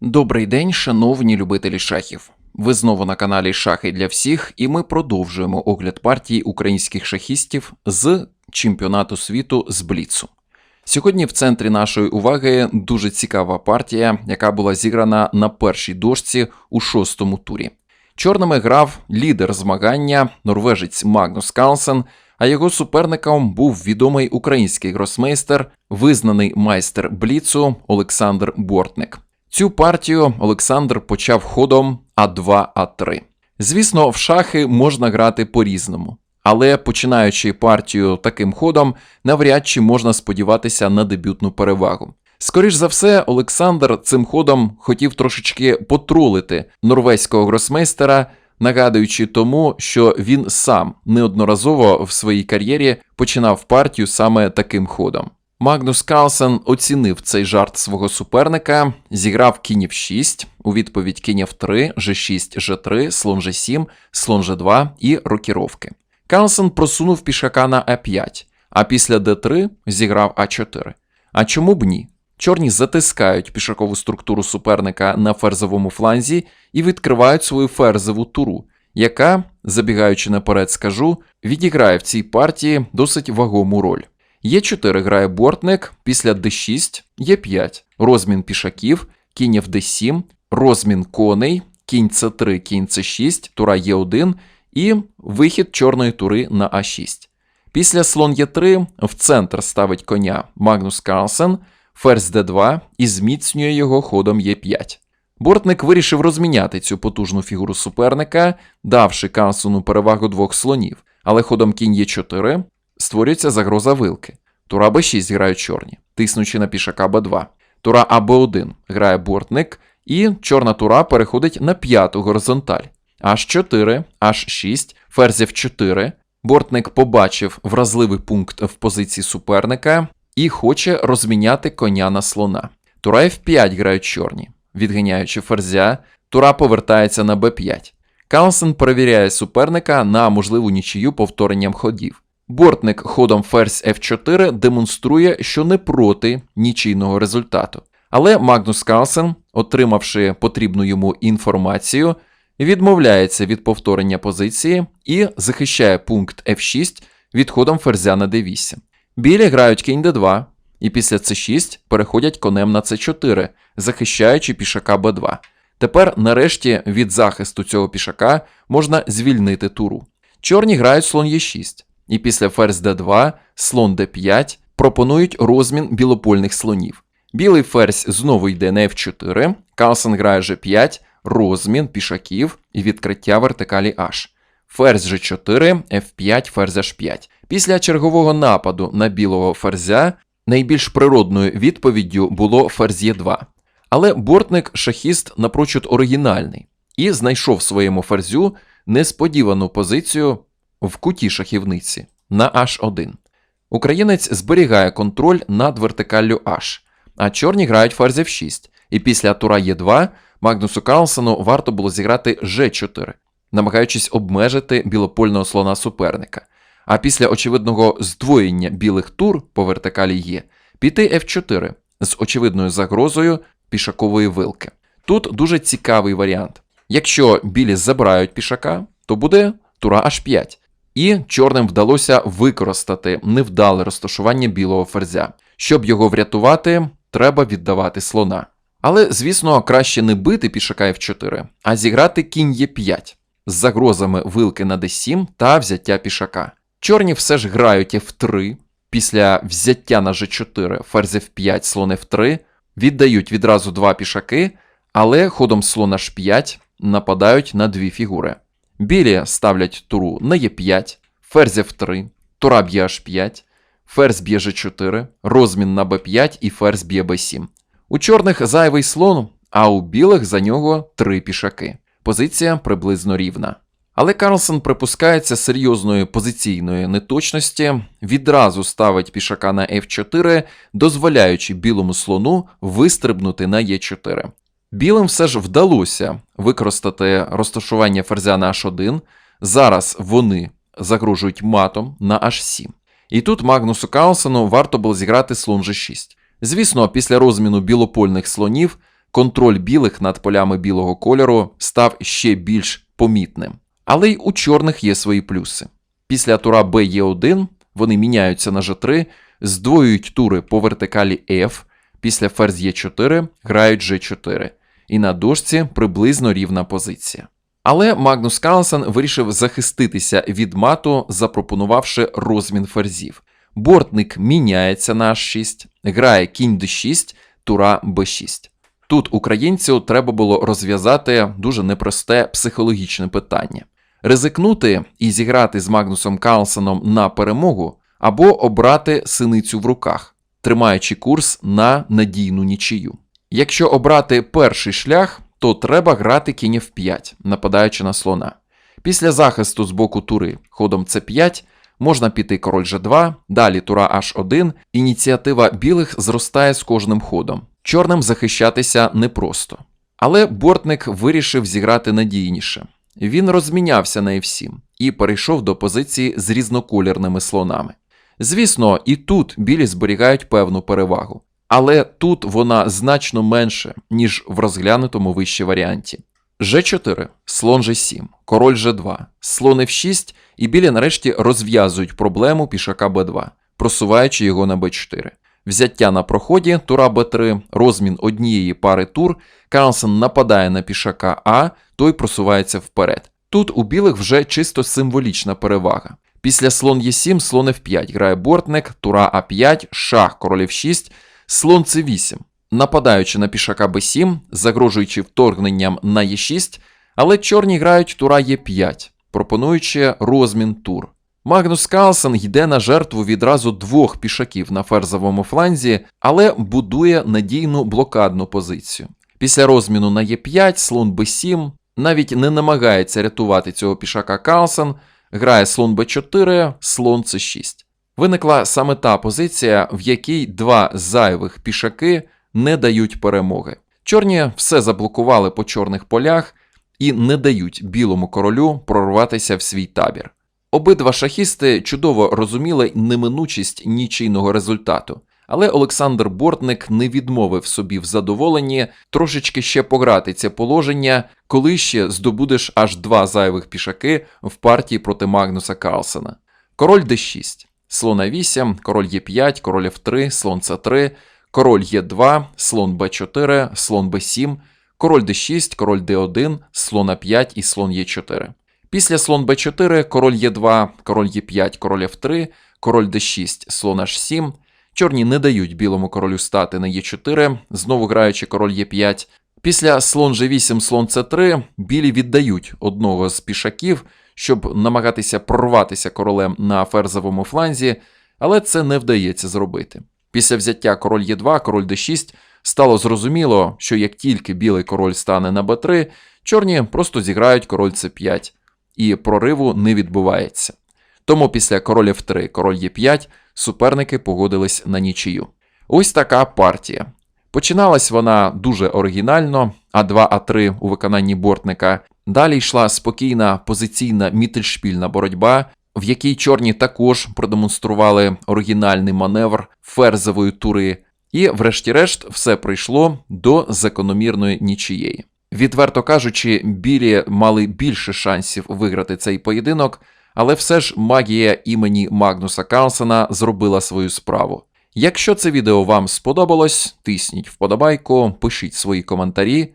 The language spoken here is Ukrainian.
Добрий день, шановні любителі шахів. Ви знову на каналі Шахи для всіх, і ми продовжуємо огляд партії українських шахістів з чемпіонату світу з Бліцу. Сьогодні в центрі нашої уваги дуже цікава партія, яка була зіграна на першій дошці у шостому турі. Чорними грав лідер змагання, норвежець Магнус Карлсен, а його суперником був відомий український гросмейстер, визнаний майстер Бліцу Олександр Бортник. Цю партію Олександр почав ходом А2 А3. Звісно, в шахи можна грати по-різному, але починаючи партію таким ходом, навряд чи можна сподіватися на дебютну перевагу. Скоріш за все, Олександр цим ходом хотів трошечки потролити норвезького гросмейстера, нагадуючи тому, що він сам неодноразово в своїй кар'єрі починав партію саме таким ходом. Магнус Карлсен оцінив цей жарт свого суперника, зіграв кінь в 6, у відповідь кінь в 3, G6, G3, слон G7, слон G2 і рокіровки. Карлсен просунув пішака на А5, а після d3 зіграв А4. А чому б ні? Чорні затискають пішакову структуру суперника на ферзовому фланзі і відкривають свою ферзову туру, яка, забігаючи наперед, скажу, відіграє в цій партії досить вагому роль. Е4 грає бортник, після d6, Е5, розмін пішаків, кінь в d7, розмін коней, кінь c3, кінь c6, тура Е1 і вихід чорної тури на А6. Після слон Е3 в центр ставить коня Магнус Карлсен, ферзь d2 і зміцнює його ходом Е5. Бортник вирішив розміняти цю потужну фігуру суперника, давши Карлсону перевагу двох слонів, але ходом кінь Е4 створюється загроза вилки. Тура Б6 грають чорні, тиснучи на пішака Б2. Тура АБ1 грає бортник, і чорна тура переходить на п'яту горизонталь. H4, H6, ферзь F4. Бортник побачив вразливий пункт в позиції суперника і хоче розміняти коня на слона. Тура F5 грають чорні, відганяючи ферзя, тура повертається на Б5. Карлсен перевіряє суперника на можливу нічию повторенням ходів. Бортник ходом ферзь F4 демонструє, що не проти нічийного результату. Але Магнус Карлсен, отримавши потрібну йому інформацію, відмовляється від повторення позиції і захищає пункт F6 відходом ферзя на d8. Білі грають кінь d2, і після c6 переходять конем на c4, захищаючи пішака b2. Тепер, нарешті, від захисту цього пішака можна звільнити туру. Чорні грають слон Е6 і після ферзь d2, слон d5 пропонують розмін білопольних слонів. Білий ферзь знову йде на f4, Карлсен грає g5, розмін пішаків і відкриття вертикалі H. Ферзь g4, f5, ферзь h5. Після чергового нападу на білого ферзя найбільш природною відповіддю було ферзь e2. Але бортник шахіст напрочуд оригінальний і знайшов своєму ферзю несподівану позицію в куті шахівниці на H1. Українець зберігає контроль над вертикаллю H, а чорні грають ферзь F6, і після тура Е2 Магнусу Карлсену варто було зіграти G4, намагаючись обмежити білопольного слона суперника. А після очевидного здвоєння білих тур по вертикалі Є піти F4 з очевидною загрозою пішакової вилки. Тут дуже цікавий варіант. Якщо білі забирають пішака, то буде тура H5. І чорним вдалося використати невдале розташування білого ферзя. Щоб його врятувати, треба віддавати слона. Але, звісно, краще не бити пішака F4, а зіграти кінь Е5 з загрозами вилки на d7 та взяття пішака. Чорні все ж грають F3, після взяття на G4 ферзь F5, слон F3, віддають відразу два пішаки, але ходом слон H5 нападають на дві фігури. Білі ставлять туру на Е5, ферзь F3, тура б'є H5, ферзь б'є G4, розмін на b5 і ферзь б'є b7. У чорних зайвий слон, а у білих за нього три пішаки. Позиція приблизно рівна. Але Карлсон припускається серйозної позиційної неточності, відразу ставить пішака на F4, дозволяючи білому слону вистрибнути на Е4. Білим все ж вдалося використати розташування ферзя на H1. Зараз вони загрожують матом на H7. І тут Магнусу Карлсену варто було зіграти слон G6. Звісно, після розміну білопольних слонів контроль білих над полями білого кольору став ще більш помітним. Але й у чорних є свої плюси. Після тура Б-Е1 вони міняються на G3, здвоюють тури по вертикалі F, після ферзь Е4 грають G4, і на дошці приблизно рівна позиція. Але Магнус Карлсен вирішив захиститися від мату, запропонувавши розмін ферзів. Бортник міняється на H6, грає кінь d6, тура b6. Тут українцю треба було розв'язати дуже непросте психологічне питання: ризикнути і зіграти з Магнусом Карлсеном на перемогу, або обрати синицю в руках, тримаючи курс на надійну нічию. Якщо обрати перший шлях, то треба грати кінь f5, нападаючи на слона. Після захисту з боку тури ходом c5 можна піти король g2, далі тура h1, ініціатива білих зростає з кожним ходом. Чорним захищатися непросто. Але бортник вирішив зіграти надійніше. Він розмінявся на f7 і перейшов до позиції з різнокольорними слонами. Звісно, і тут білі зберігають певну перевагу, але тут вона значно менше, ніж в розглянутому вище варіанті. G4, слон G7, король G2, слон F6, і білі нарешті розв'язують проблему пішака B2, просуваючи його на B4. Взяття на проході, тура Б3, розмін однієї пари тур, Карлсен нападає на пішака А, той просувається вперед. Тут у білих вже чисто символічна перевага. Після слон Е7, слон F5 грає бортник, тура А5, шах, король F6, слон С8. Нападаючи на пішака Б7, загрожуючи вторгненням на Е6, але чорні грають тура Е5, пропонуючи розмін тур. Магнус Карлсен йде на жертву відразу двох пішаків на ферзовому фланзі, але будує надійну блокадну позицію. Після розміну на Е5, слон Б7 навіть не намагається рятувати цього пішака Карлсен, грає слон Б4, слон С6. Виникла саме та позиція, в якій два зайвих пішаки не дають перемоги. Чорні все заблокували по чорних полях і не дають білому королю прорватися в свій табір. Обидва шахісти чудово розуміли неминучість нічийного результату, але Олександр Бортник не відмовив собі в задоволенні трошечки ще пограти це положення, коли ще здобудеш аж два зайвих пішаки в партії проти Магнуса Карлсена. Король d6, слон А8, король Е5, король F3, слон С3, король Е2, слон Б4, слон Б7, король d6, король d1, слон А5 і слон Е4. Після слон b4, король Е2, король Е5, король F3, король d6, слон H7. Чорні не дають білому королю стати на Е4, знову граючи король Е5. Після слон G8, слон С3 білі віддають одного з пішаків, щоб намагатися прорватися королем на ферзовому фланзі, але це не вдається зробити. Після взяття король Е2, король d6 стало зрозуміло, що як тільки білий король стане на b3, чорні просто зіграють король c5, і прориву не відбувається. Тому після король f3, король Е5 суперники погодились на нічию. Ось така партія. Починалась вона дуже оригінально, А2, А3 у виконанні бортника. Далі йшла спокійна позиційна мітельшпільна боротьба, в якій чорні також продемонстрували оригінальний маневр ферзової тури, і, врешті-решт, все прийшло до закономірної нічиєї. Відверто кажучи, білі мали більше шансів виграти цей поєдинок, але все ж магія імені Магнуса Карлсена зробила свою справу. Якщо це відео вам сподобалось, тисніть вподобайку, пишіть свої коментарі,